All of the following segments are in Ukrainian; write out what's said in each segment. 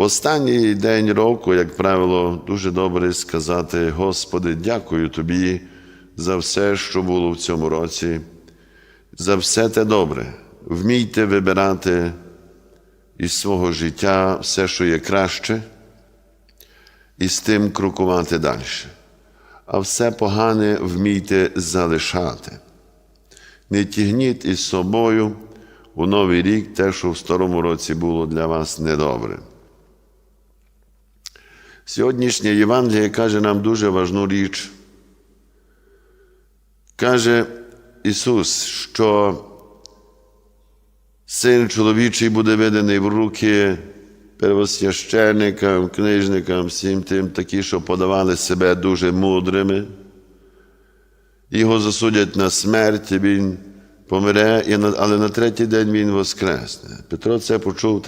Останній день року, як правило, дуже добре сказати: Господи, дякую Тобі за все, що було в цьому році, за все те добре. Вмійте вибирати із свого життя все, що є краще, і з тим крокувати далі. А все погане вмійте залишати. Не тягніть із собою у новий рік те, що в старому році було для вас недобре. Сьогоднішнє Євангеліє каже нам дуже важну річ. Каже Ісус, що Син чоловічий буде виданий в руки первосвященникам, книжникам, всім тим, такі, що подавали себе дуже мудрими. Його засудять на смерть, він помре, але на третій день він воскресне. Петро це почув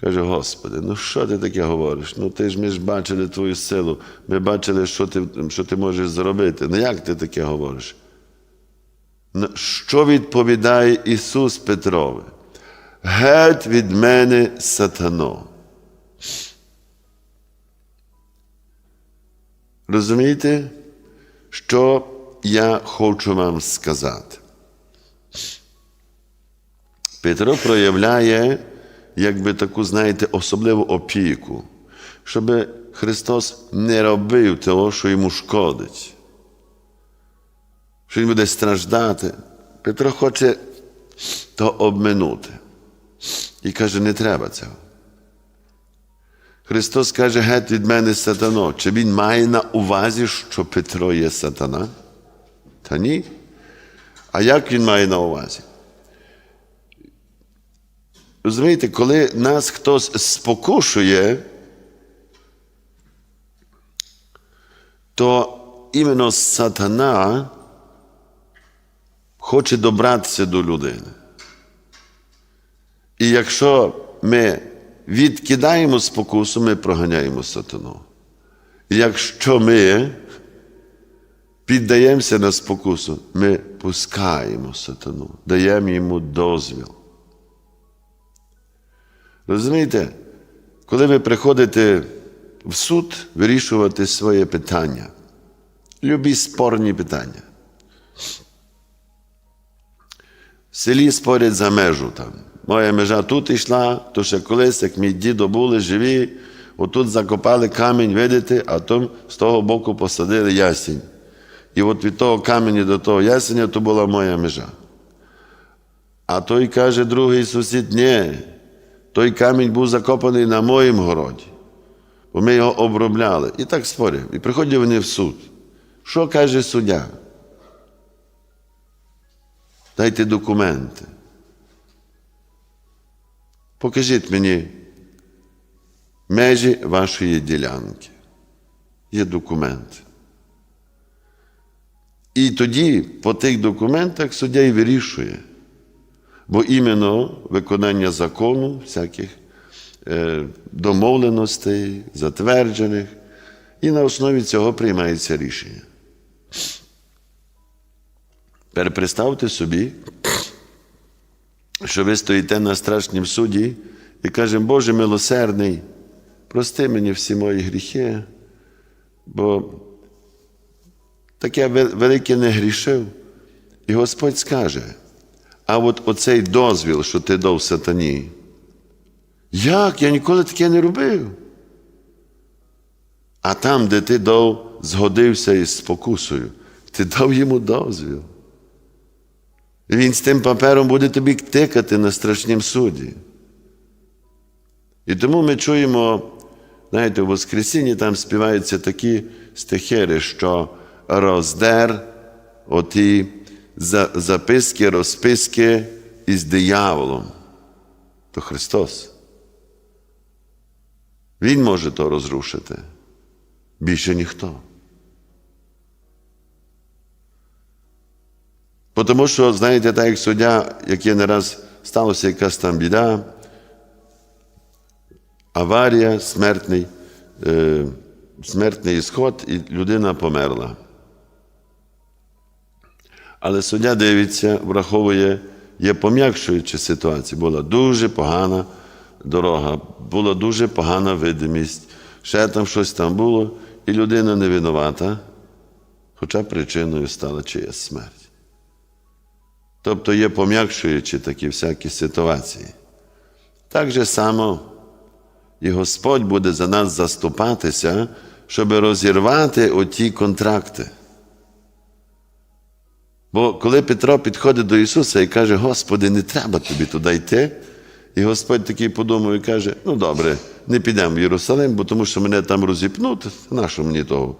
каже: Господи, ну що ти таке говориш? Ну ти ж ми ж бачили твою силу, ми бачили, що ти, що ти можеш зробити. Ну як ти таке говориш? Ну, Що відповідає Ісус Петрове? Геть від мене сатано. Розумієте, що я хочу вам сказати? Петро проявляє, якби таку, знаєте, особливу опіку, щоб Христос не робив того, що йому шкодить що він буде страждати. Петро хоче то обминути. І каже, не треба цього. Христос каже, геть від мене сатано. Чи він має на увазі, що Петро є сатана? Та ні. А як він має на увазі? Розумієте, коли нас хтось спокушує, то іменно сатана хоче добратися до людини. І якщо ми відкидаємо спокусу, ми проганяємо сатану. І якщо ми піддаємося на спокусу, ми пускаємо сатану, даємо йому дозвіл. Розумієте, коли ви приходите в суд вирішувати своє питання, любі спорні питання. В селі спорять за межу там. Моя межа тут йшла, то ще колись, як мій дідо були живі, отут закопали камінь, видите, а там з того боку посадили ясінь. І от від того каменя до того ясеня то була моя межа. А той каже, другий сусід, ні, той камінь був закопаний на моїм городі, бо ми його обробляли. І так спорять. І приходять вони в суд. Що каже суддя? Дайте документи. Покажіть мені межі вашої ділянки. Є документи. І тоді по тих документах суддя і вирішує. Бо іменно виконання закону, всяких е, домовленостей, затверджених, і на основі цього приймається рішення. Тепер представте собі, що ви стоїте на страшнім суді і кажемо, Боже милосердний, прости мені всі мої гріхи, бо таке велике не грішив. І Господь скаже, а от оцей дозвіл, що ти дав сатані, як? Я ніколи таке не робив. А там, де ти дав, згодився із спокусою, ти дав йому дозвіл. Він з тим папером буде тобі тикати на страшнім суді. І тому ми чуємо, знаєте, у Воскресінні там співаються такі стихири, що роздер оті записки, розписки із дияволом. То Христос. Він може то розрушити. Більше ніхто. Тому що, знаєте, так як суддя, як є не раз сталося якась там біда, аварія, смертний, е, смертний ісход, і людина померла. Але суддя дивиться, враховує, є пом'якшуюча ситуація, була дуже погана дорога, була дуже погана видимість, ще там щось там було, і людина не винувата, хоча причиною стала чиясь смерть. Тобто є пом'якшуючі такі всякі ситуації. Так же само і Господь буде за нас заступатися, щоб розірвати оті контракти. Бо коли Петро підходить до Ісуса і каже, Господи, не треба тобі туди йти, і Господь такий подумав і каже: ну добре, не підемо в Єрусалим, бо тому що мене там розіпнуть, нащо мені того?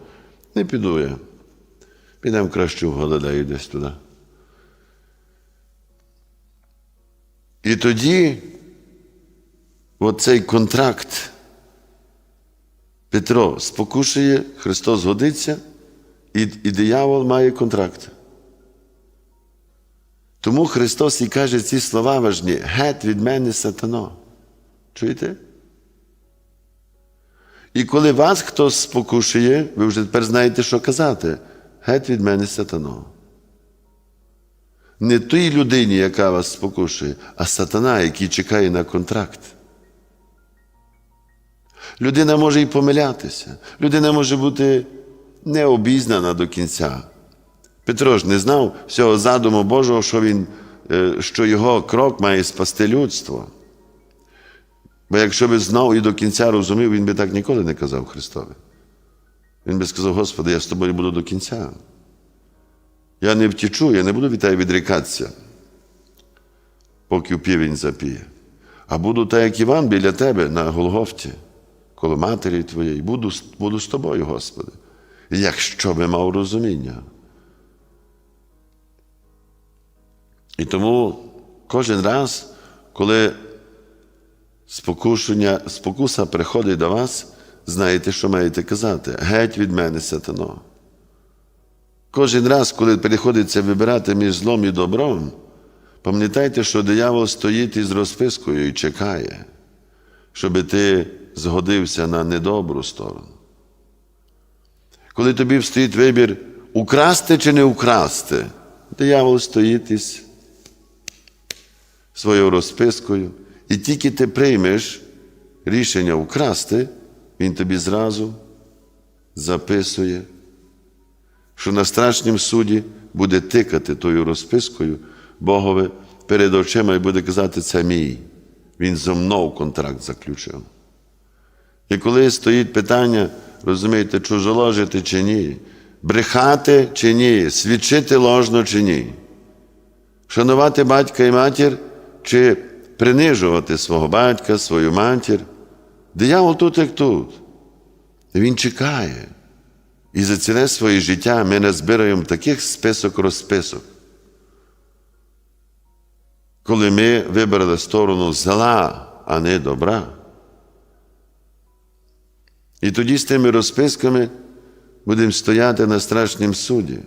Не піду я. Підемо краще в Галилею десь туди. І тоді оцей контракт Петро спокушує, Христос годиться, і, і диявол має контракт. Тому Христос і каже ці слова важні: геть від мене сатано. Чуєте? І коли вас хтось спокушує, ви вже тепер знаєте, що казати. Геть від мене сатано. Не тій людині, яка вас спокушує, а сатана, який чекає на контракт. Людина може і помилятися, людина може бути необізнана до кінця. Петро ж не знав всього задуму Божого, що, він, е, що його крок має спасти людство. Бо якщо би знав і до кінця розумів, він би так ніколи не казав Христові. Він би сказав, Господи, я з тобою буду до кінця. Я не втічу, я не буду від тебе відрікатися, поки в півень запіє. А буду так, як Іван, біля тебе на Голгофті, коло матері твоєї, буду, буду з тобою, Господи. Якщо би мав розуміння. І тому кожен раз, коли спокушення, спокуса приходить до вас, знаєте, що маєте казати. Геть від мене, сатано. Кожен раз, коли приходиться вибирати між злом і добром, пам'ятайте, що диявол стоїть із розпискою і чекає, щоб ти згодився на недобру сторону. Коли тобі стоїть вибір украсти чи не украсти, диявол стоїть із своєю розпискою, і тільки ти приймеш рішення украсти, він тобі зразу записує, що на страшнім суді буде тикати тою розпискою Богове перед очима і буде казати, це мій. Він зо мною контракт заключив. І коли стоїть питання, розумієте, чужоложити чи ні, брехати чи ні, свідчити ложно чи ні, шанувати батька і матір чи принижувати свого батька, свою матір. Диявол тут, як тут. Він чекає. І за ціле своє життя ми назбираємо таких список розписок. Коли ми вибрали сторону зла, а не добра. І тоді з тими розписками будемо стояти на страшнім суді.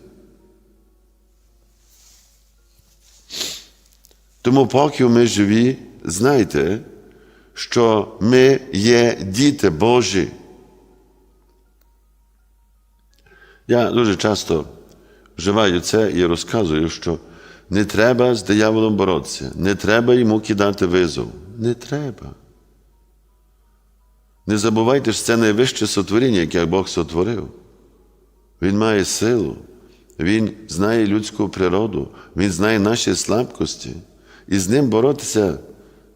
Тому, поки ми живі, знайте, що ми є діти Божі. Я дуже часто вживаю це і розказую, що не треба з дияволом боротися, не треба йому кидати визов. Не треба. Не забувайте, що це найвище сотворіння, яке Бог сотворив. Він має силу, Він знає людську природу, Він знає наші слабкості. І з ним боротися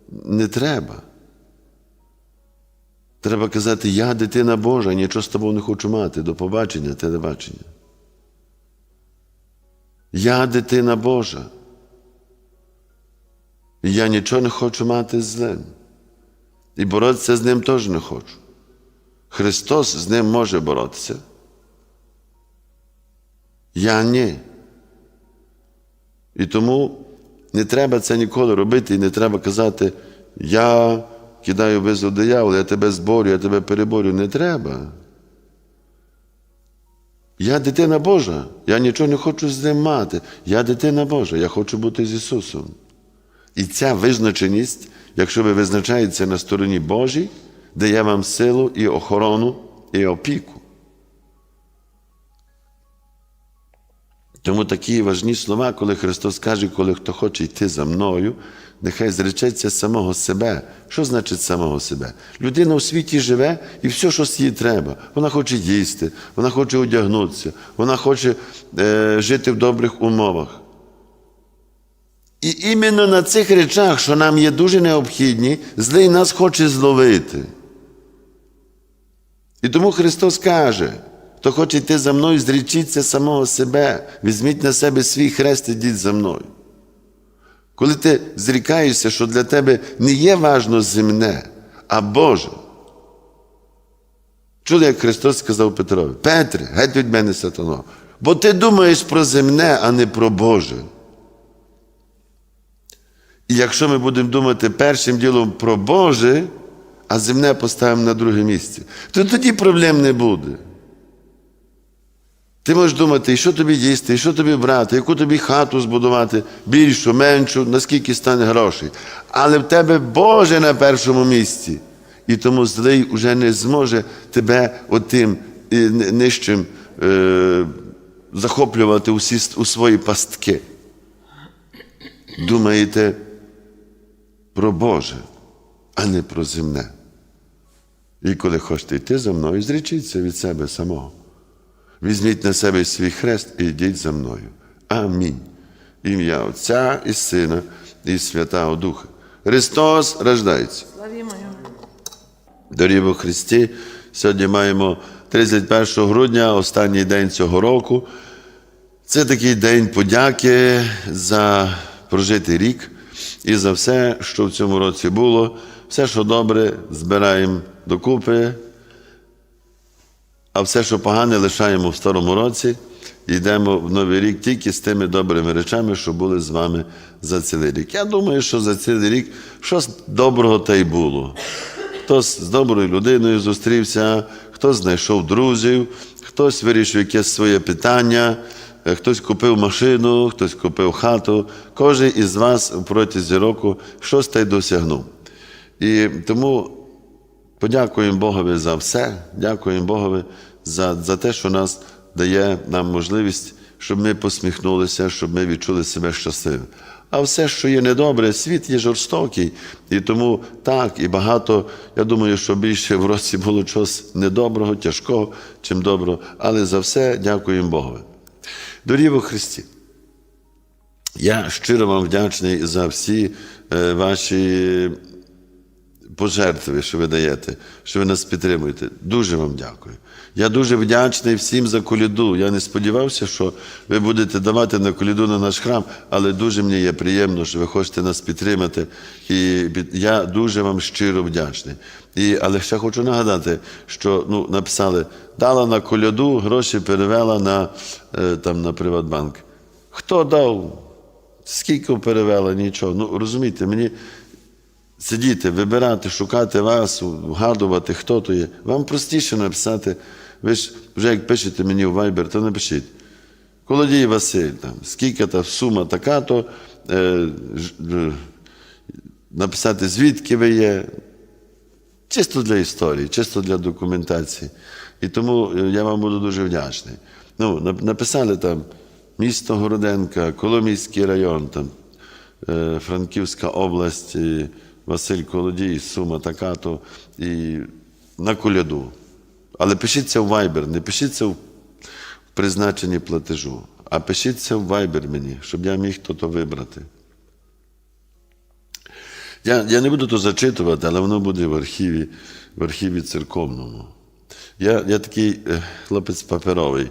не треба. Треба казати, я дитина Божа, нічого з тобою не хочу мати. До побачення, телебачення. Я дитина Божа. Я нічого не хочу мати з злим. І боротися з ним теж не хочу. Христос з ним може боротися. Я ні. І тому не треба це ніколи робити, і не треба казати, я кидаю визов диявола, я тебе зборю, я тебе переборю. Не треба. Я дитина Божа, я нічого не хочу з ним мати. Я дитина Божа, я хочу бути з Ісусом. І ця визначеність, якщо ви визначаєтеся на стороні Божій, дає вам силу і охорону, і опіку. Тому такі важні слова, коли Христос каже, коли хто хоче йти за мною, нехай зречеться самого себе. Що значить самого себе? Людина у світі живе і все, що їй треба. Вона хоче їсти, вона хоче одягнутися, вона хоче е, жити в добрих умовах. І іменно на цих речах, що нам є дуже необхідні, злий нас хоче зловити. І тому Христос каже, хто хоче йти за мною, зрічіться самого себе, візьміть на себе свій хрест, ідіть за мною. Коли ти зрікаєшся, що для тебе не є важно земне, а Боже. Чули, як Христос сказав Петрові, Петре, геть від мене сатано, бо ти думаєш про земне, а не про Боже. І якщо ми будемо думати першим ділом про Боже, а земне поставимо на друге місце, то тоді проблем не буде. Ти можеш думати, що тобі їсти, що тобі брати, яку тобі хату збудувати, більшу, меншу, наскільки стане грошей. Але в тебе Боже на першому місці. І тому злий уже не зможе тебе отим е, нижчим е, захоплювати усі, у свої пастки. Думаєте про Боже, а не про земне. І коли хочете йти за мною, зречіться від себе самого. Візьміть на себе свій хрест і йдіть за мною. Амінь. Ім'я Отця і Сина, і Святого Духа. Христос рождається. Його. Христі, сьогодні маємо 31 грудня, останній день цього року. Це такий день подяки за прожитий рік і за все, що в цьому році було. Все, що добре, збираємо докупи, а все, що погане, лишаємо в старому році йдемо в новий рік тільки з тими добрими речами, що були з вами за цілий рік. Я думаю, що за цілий рік щось доброго та й було. Хтось з доброю людиною зустрівся, хтось знайшов друзів, хтось вирішив якесь своє питання, е, хтось купив машину, хтось купив хату. Кожен із вас протягом року щось та й досягнув. І тому Подякуємо Богові за все, дякуємо Богові за, за те, що нас дає нам можливість, щоб ми посміхнулися, щоб ми відчули себе щасливими. А все, що є недобре, світ є жорстокий. І тому так, і багато, я думаю, що більше в році було чогось недоброго, тяжкого, чим доброго. Але за все дякуємо Богові. Дорогі во Христі. Я щиро вам вдячний за всі е, ваші пожертви, що ви даєте, що ви нас підтримуєте. Дуже вам дякую. Я дуже вдячний всім за коліду. Я не сподівався, що ви будете давати на коліду на наш храм, але дуже мені є приємно, що ви хочете нас підтримати. І я дуже вам щиро вдячний. І, але ще хочу нагадати, що ну, написали, дала на коляду, гроші перевела на, е, там, на Приватбанк. Хто дав? Скільки перевела? Нічого. Ну, розумієте, мені сидіти, вибирати, шукати вас, вгадувати, хто то є. Вам простіше написати. Ви ж вже як пишете мені в Viber, то напишіть. Колодій Василь, там, скільки та сума така, то е, е, написати, звідки ви є. Чисто для історії, чисто для документації. І тому е, я вам буду дуже вдячний. Ну, написали там місто Городенка, Коломійський район, там, е, Франківська область, Василь Колодій, сума така, і на коляду. Але пишіться в Viber, не пишіться в призначенні платежу, а пишіться в Viber мені, щоб я міг то вибрати. Я, я не буду то зачитувати, але воно буде в архіві, в архіві церковному. Я, я такий е, хлопець паперовий,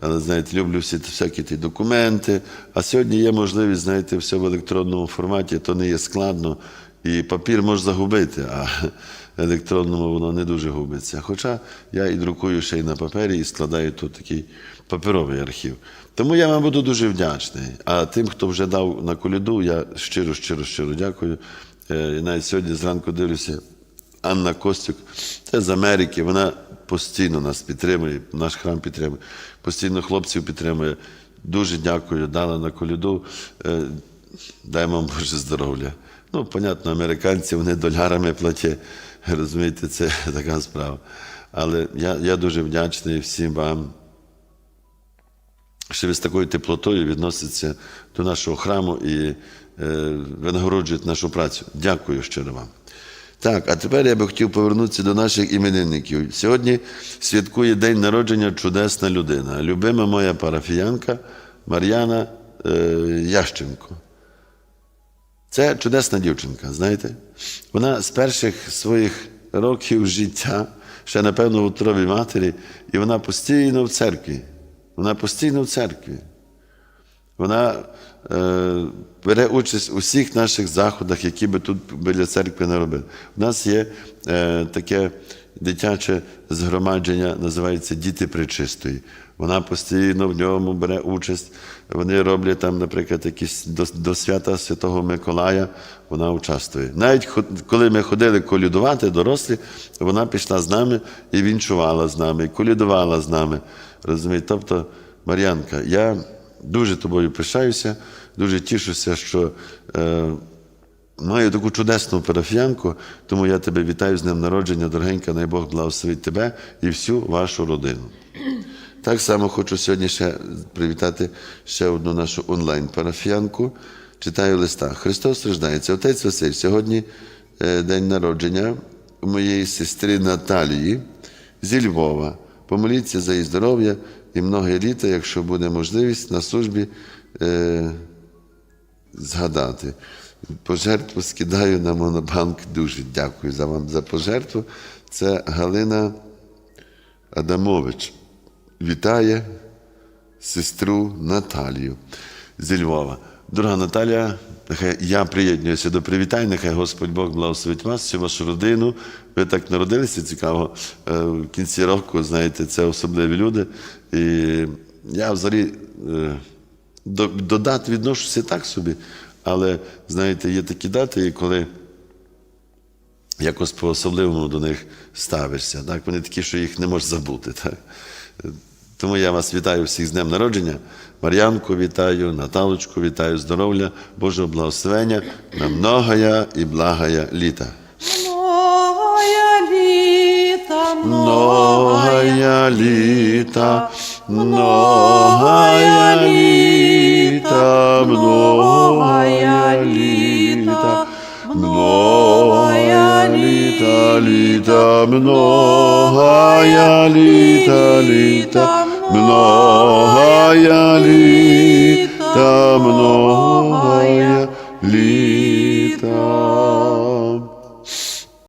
але знаєте, люблю всі всякі ті документи. А сьогодні є можливість, знаєте, все в електронному форматі, то не є складно. І папір може загубити, а електронному воно не дуже губиться. Хоча я і друкую ще й на папері, і складаю тут такий паперовий архів. Тому я вам буду дуже вдячний. А тим, хто вже дав на коляду, я щиро, щиро, щиро дякую. Е, І навіть сьогодні зранку дивлюся, Анна Костюк, це з Америки, вона постійно нас підтримує, наш храм підтримує, постійно хлопців підтримує. Дуже дякую, дала на коляду. Е, Дай вам Боже здоров'я. Ну, понятно, американці вони долярами платять. Розумієте, це така справа. Але я, я дуже вдячний всім вам що ви з такою теплотою відноситься до нашого храму і е, винагороджуєте нашу працю. Дякую щиро вам. Так, а тепер я би хотів повернутися до наших іменинників. Сьогодні святкує день народження чудесна людина. Любима моя парафіянка Мар'яна е, Ященко. Це чудесна дівчинка, знаєте. Вона з перших своїх років життя, ще, напевно, в утробі матері, і вона постійно в церкві. Вона постійно в церкві. Вона е, бере участь у всіх наших заходах, які би тут біля церкви не робили. У нас є е, таке дитяче згромадження, називається Діти Пречистої. Вона постійно в ньому бере участь. Вони роблять там, наприклад, якісь до, до свята Святого Миколая, вона участвує. Навіть коли ми ходили колядувати, дорослі, вона пішла з нами і вінчувала з нами, і колядувала з нами. Розумієте? Тобто, Мар'янка, я дуже тобою пишаюся, дуже тішуся, що е, маю таку чудесну парафіянку, тому я тебе вітаю з днем народження, дорогенька, най Бог благословить тебе і всю вашу родину. Так само хочу сьогодні ще привітати ще одну нашу онлайн-парафіянку. Читаю листа. Христос страждається. Отець Василь, сьогодні е, день народження моєї сестри Наталії зі Львова. Помоліться за її здоров'я і многе літа, якщо буде можливість, на службі е, згадати. Пожертву скидаю на монобанк. Дуже дякую за вам за пожертву. Це Галина Адамович вітає сестру Наталію зі Львова. Дорога Наталія, я приєднуюся до привітань, нехай Господь Бог благословить вас, всю вашу родину. Ви так народилися цікаво. Е, В кінці року, знаєте, це особливі люди. І я взагалі е, до, до дат відношуся так собі, але знаєте, є такі дати, коли якось по-особливому до них ставишся. Так? Вони такі, що їх не можеш забути. Так? Тому я вас вітаю всіх з днем народження. Мар'янку вітаю, Наталочку вітаю, здоров'я, Божого благословення на многая і благая літа. Многая літа, Многая літа, многая літа, многая літа, многая літа, літа, многая літа, літа, многая літа, многая літа.